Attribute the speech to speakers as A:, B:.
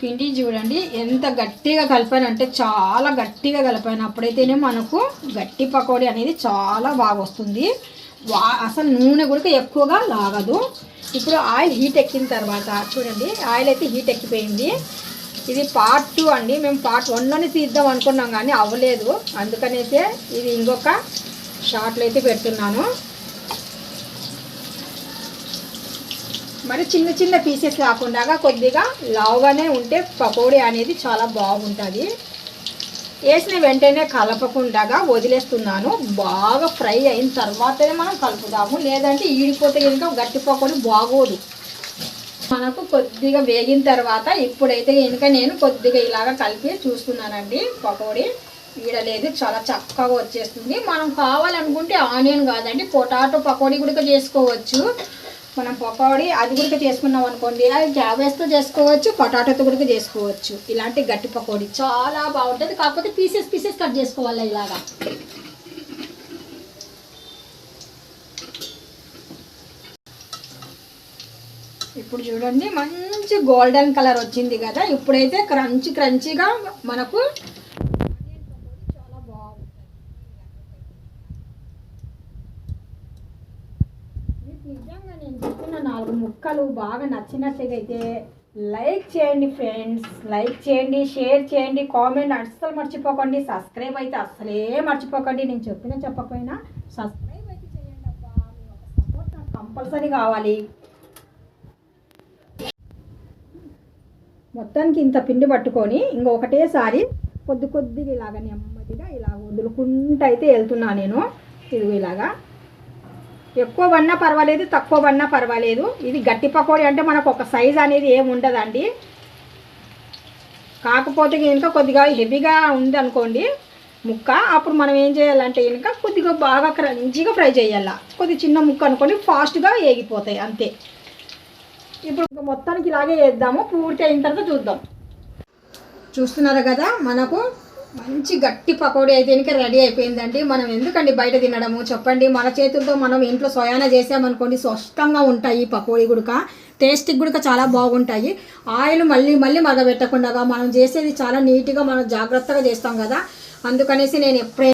A: పిండి చూడండి ఎంత గట్టిగా కలిపానంటే చాలా గట్టిగా కలిపాను. అప్పుడైతేనే మనకు గట్టి పకోడీ అనేది చాలా బాగా వస్తుంది. వా అసలు నూనె కూడా ఎక్కువగా లాగదు. ఇప్పుడు ఆయిల్ హీట్ ఎక్కిన తర్వాత చూడండి ఆయిల్ అయితే హీట్ ఎక్కిపోయింది. ఇది పార్ట్ టూ అండి. మేము పార్ట్ వన్లోనే తీద్దాం అనుకున్నాం కానీ అవ్వలేదు. అందుకనైతే ఇది ఇంకొక షార్ట్లో అయితే పెడుతున్నాను. మరి చిన్న చిన్న పీసెస్ కాకుండా కొద్దిగా లావుగానే ఉంటే పకోడీ అనేది చాలా బాగుంటుంది. వేసిన వెంటనే కలపకుండా వదిలేస్తున్నాను. బాగా ఫ్రై అయిన తర్వాతనే మనం కలుపుదాము. లేదంటే ఈడిపోతే కనుక గట్టి పకోడీ బాగోదు. మనకు కొద్దిగా వేగిన తర్వాత ఇప్పుడైతే కనుక నేను కొద్దిగా ఇలాగ కలిపి చూస్తున్నానండి పకోడీ. వీడలేదు చాలా చక్కగా వచ్చేస్తుంది. మనం కావాలనుకుంటే ఆనియన్ కాదండి పొటాటో పకోడీ కూడా చేసుకోవచ్చు. మనం పకోడీ అది కూడా చేసుకున్నాం అనుకోండి అది క్యాబేజ్తో చేసుకోవచ్చు పొటాటోతో కూడా చేసుకోవచ్చు. ఇలాంటి గట్టి పకోడీ చాలా బాగుంటుంది. కాకపోతే పీసెస్ పీసెస్ కట్ చేసుకోవాలి ఇలాగా. ఇప్పుడు చూడండి మంచి గోల్డెన్ కలర్ వచ్చింది కదా. ఇప్పుడైతే క్రంచి క్రంచిగా మనకు చాలా బాగుంటుంది మీకు నిజంగా నేను చెప్పిన నాలుగు ముక్కలు బాగా నచ్చినట్లయితే అయితే లైక్ చేయండి ఫ్రెండ్స్ లైక్ చేయండి షేర్ చేయండి కామెంట్ అస్సలు మర్చిపోకండి సబ్స్క్రైబ్ అయితే అస్సలే మర్చిపోకండి. నేను చెప్పిన చెప్పకపోయినా సబ్స్క్రైబ్ అయితే చేయండి అబ్బా. సపోర్ట్ నాకు కంపల్సరీ కావాలి. మొత్తానికి ఇంత పిండి పట్టుకొని ఇంకొకటేసారి కొద్ది కొద్దిగా ఇలాగ నెమ్మదిగా ఇలా వదులుకుంటూ అయితే వెళ్తున్నా నేను. ఇదిగో ఇలాగా. ఎక్కువ పడినా పర్వాలేదు తక్కువ పడినా పర్వాలేదు. ఇది గట్టి పకోడీ అంటే మనకు ఒక సైజ్ అనేది ఏమి ఉండదండి. కాకపోతే ఇంకా కొద్దిగా హెవీగా ఉంది అనుకోండి ముక్క అప్పుడు మనం ఏం చేయాలంటే ఇంకా కొద్దిగా బాగా క్రంచిగా ఫ్రై చేయాల. కొద్ది చిన్న ముక్క అనుకోండి ఫాస్ట్గా వేగిపోతాయి అంతే. ఇప్పుడు మొత్తానికి ఇలాగే వేద్దాము పూర్తి అయిన తర్వాత చూద్దాం. చూస్తున్నారు కదా మనకు మంచి గట్టి పకోడీ అయితే రెడీ అయిపోయిందండి. మనం ఎందుకండి బయట తినడము? చెప్పండి. మన చేతులతో మనం ఇంట్లో సోయానా చేసామనుకోండి స్పష్టంగా ఉంటాయి ఈ పకోడీ గుడక. టేస్ట్కి కూడా చాలా బాగుంటాయి. ఆయిల్ మళ్ళీ మళ్ళీ మగబెట్టకుండా మనం చేసేది చాలా నీట్గా మనం జాగ్రత్తగా చేస్తాం కదా. అందుకనేసి నేను ఎప్పుడైనా